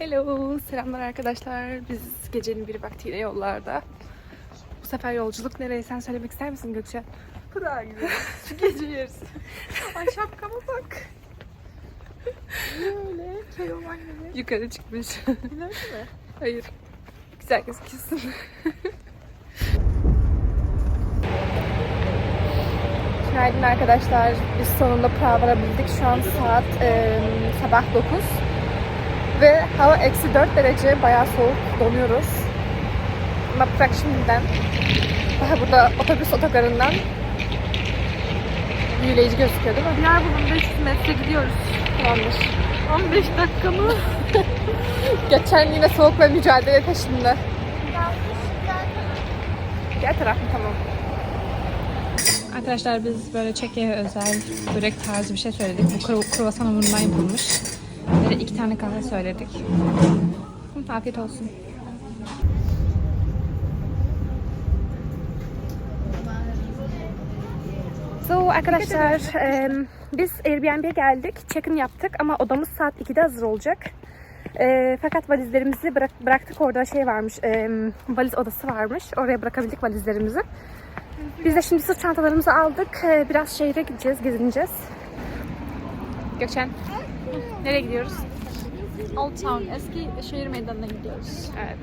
Hello, selamlar arkadaşlar. Biz gecenin bir vaktiyle yollarda. Bu sefer yolculuk nereye? Sen söylemek ister misin Gökçe? Pırağa gidiyoruz. Şu gece yarısı. Ay şapkama bak. Niye öyle? Keloman gibi. Yukarı çıkmış. Güzel mi? Hayır. Güzel gözüküyorsun. Günaydın arkadaşlar. Biz sonunda Prag'a varabildik. Şu an saat e, sabah 9. Ve hava eksi 4 derece. Bayağı soğuk. Donuyoruz. Ama Prag şimdiden daha burada otobüs otogarından büyüleyici gözüküyor değil mi? Diyarbakır'ın 500 metre gidiyoruz. Tamamdır. 15 dakika mı? Geçen yine soğuk ve mücadele peşinde. Diğer taraf mı? Tamam. Arkadaşlar biz böyle Çekya'ya özel börek tarzı bir şey söyledik. Bu kru- kruvasan hamurundan yapılmış. Böyle iki tane kahve söyledik. Afiyet olsun. So arkadaşlar em, biz Airbnb'ye geldik. Check-in yaptık ama odamız saat 2'de hazır olacak. E, fakat valizlerimizi bırak- bıraktık orada şey varmış, em, valiz odası varmış. Oraya bırakabildik valizlerimizi. Biz de şimdi sırt çantalarımızı aldık. E, biraz şehre gideceğiz, gezineceğiz. Gökçen, nereye gidiyoruz? Old Town, eski şehir meydanına gidiyoruz. Evet.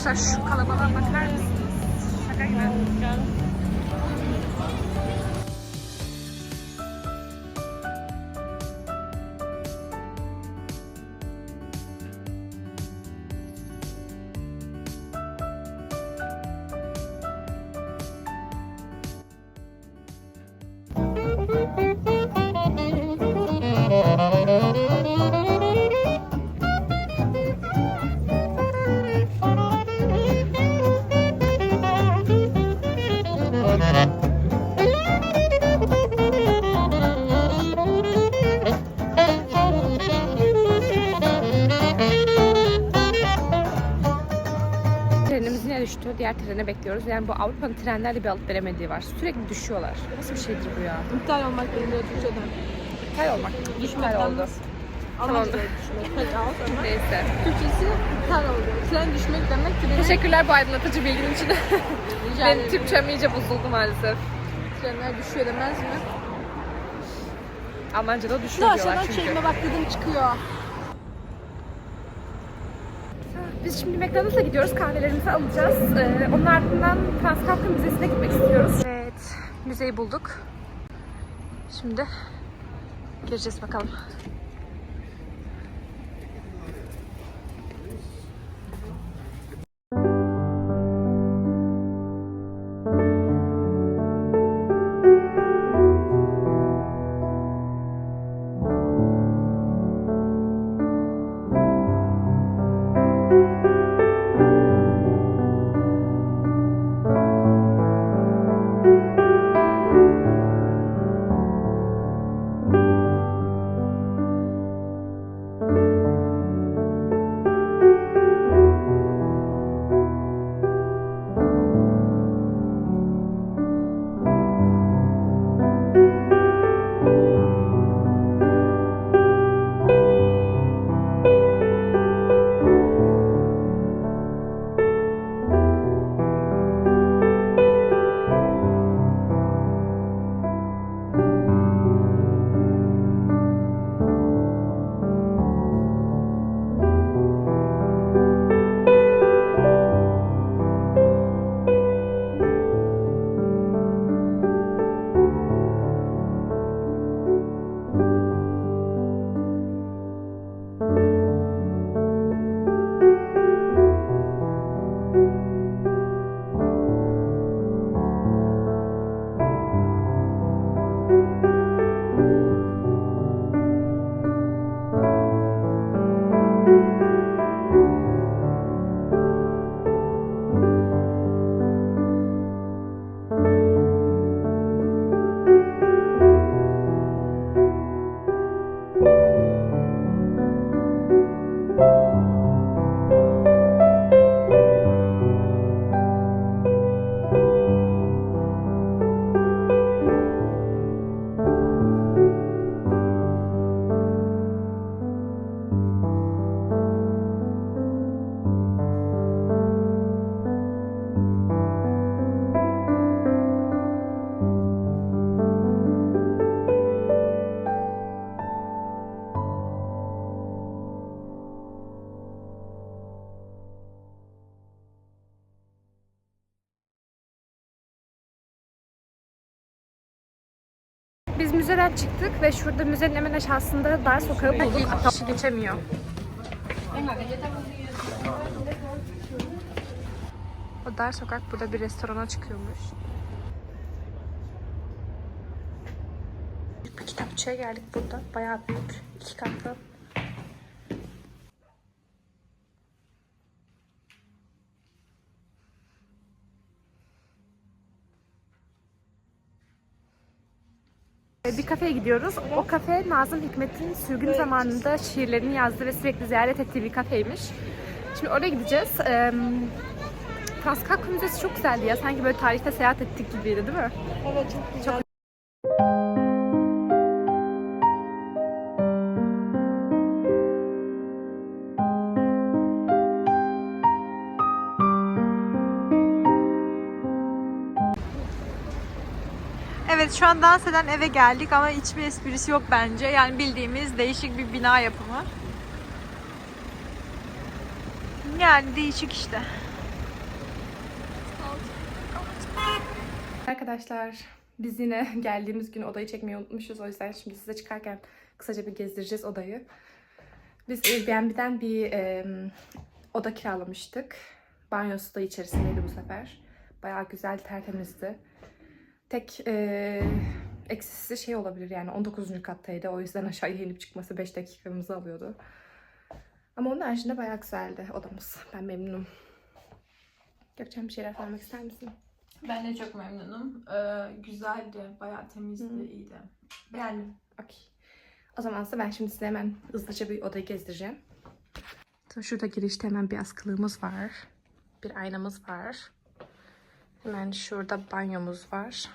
Arkadaşlar şu kalabalığa bakar mısınız? Şaka gibi. Trenimiz trene bekliyoruz. Yani bu Avrupa'nın trenlerle bir alıp veremediği var. Sürekli düşüyorlar. Nasıl bir şeydir bu ya? İptal olmak gerekiyor Türkçeden. İptal olmak. İptal oldu. Tamam. Neyse. Türkçesi iptal oldu. Tren düşmek demek treni Teşekkürler bu aydınlatıcı bilgin için. Benim. Türkçem iyice bozuldu maalesef. Trenler düşüyor demez mi? Almanca'da düşüyor diyorlar aşağıdan çünkü. çekme bak dedim çıkıyor. Biz şimdi McDonald's'a gidiyoruz. Kahvelerimizi alacağız. Ee, onun ardından Frans Kafka Müzesi'ne gitmek istiyoruz. Evet. Müzeyi bulduk. Şimdi gireceğiz bakalım. Biz müzeden çıktık ve şurada müzenin hemen aşağısında dar sokağı bulduk. Kişi geçemiyor. O dar sokak burada bir restorana çıkıyormuş. Bir kitapçıya geldik burada. Bayağı büyük. iki katlı. Bir kafeye gidiyoruz. O kafe Nazım Hikmet'in sürgün zamanında şiirlerini yazdığı ve sürekli ziyaret ettiği bir kafeymiş. Şimdi oraya gideceğiz. Ee, Transkakko Müzesi çok güzeldi ya. Sanki böyle tarihte seyahat ettik gibiydi değil mi? Evet çok güzel. Evet şu an dans eden eve geldik ama hiçbir esprisi yok bence. Yani bildiğimiz değişik bir bina yapımı. Yani değişik işte. Arkadaşlar biz yine geldiğimiz gün odayı çekmeyi unutmuşuz. O yüzden şimdi size çıkarken kısaca bir gezdireceğiz odayı. Biz Airbnb'den bir e, oda kiralamıştık. Banyosu da içerisindeydi bu sefer. Bayağı güzel, tertemizdi. Tek e, eksisi şey olabilir yani 19. kattaydı. O yüzden aşağıya inip çıkması 5 dakikamızı alıyordu. Ama onun haricinde bayağı güzeldi odamız. Ben memnunum. Gökçen bir şeyler söylemek ister misin? Ben de çok memnunum. Ee, güzeldi, bayağı temizdi, iyiydi. Beğendim. Okey. O zaman size ben şimdi size hemen hızlıca bir odayı gezdireceğim. Şurada girişte hemen bir askılığımız var. Bir aynamız var. Hemen şurada banyomuz var.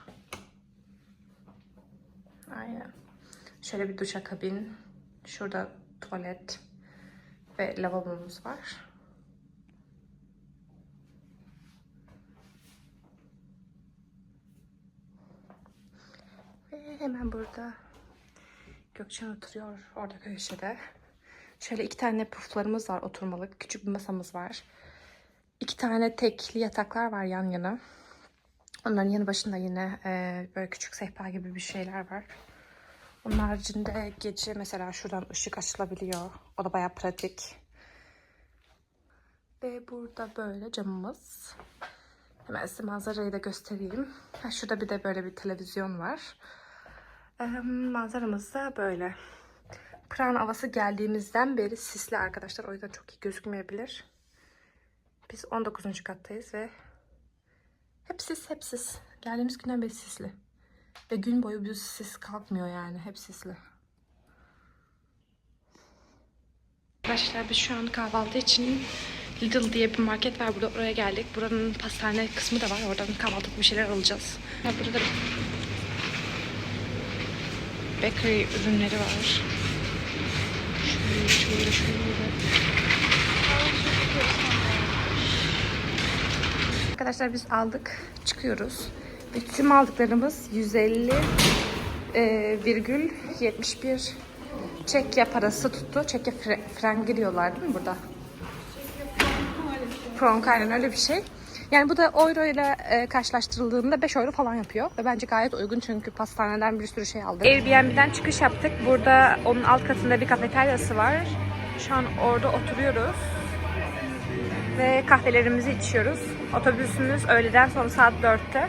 Aynen. Şöyle bir duşakabin. Şurada tuvalet ve lavabomuz var. Ve hemen burada Gökçen oturuyor orada köşede. Şöyle iki tane puflarımız var oturmalık. Küçük bir masamız var. İki tane tekli yataklar var yan yana. Onların yanı başında yine e, böyle küçük sehpa gibi bir şeyler var. Onun haricinde gece mesela şuradan ışık açılabiliyor. O da bayağı pratik. Ve burada böyle camımız. Hemen size manzarayı da göstereyim. Ha, şurada bir de böyle bir televizyon var. Ee, manzaramız da böyle. Pran havası geldiğimizden beri sisli arkadaşlar. O yüzden çok iyi gözükmeyebilir. Biz 19. kattayız ve hep sis hep sis. Geldiğimiz günden beri sisli. Ve gün boyu bir sis kalkmıyor yani. Hep sisli. Arkadaşlar biz şu an kahvaltı için Lidl diye bir market var burada oraya geldik. Buranın pastane kısmı da var. Oradan kahvaltılık bir şeyler alacağız. Ha, burada bakery ürünleri var. Şöyle şöyle şöyle. Arkadaşlar biz aldık. Çıkıyoruz. Ve tüm aldıklarımız 150 e, virgül 71 Çekya parası tuttu. Çekya fre- frangi diyorlar değil mi burada? Frank aynen öyle bir şey. Yani bu da euro ile e, karşılaştırıldığında 5 euro falan yapıyor. Ve bence gayet uygun çünkü pastaneden bir sürü şey aldık. Airbnb'den çıkış yaptık. Burada onun alt katında bir kafeteryası var. Şu an orada oturuyoruz. Ve kahvelerimizi içiyoruz. Otobüsümüz öğleden sonra saat 4'te.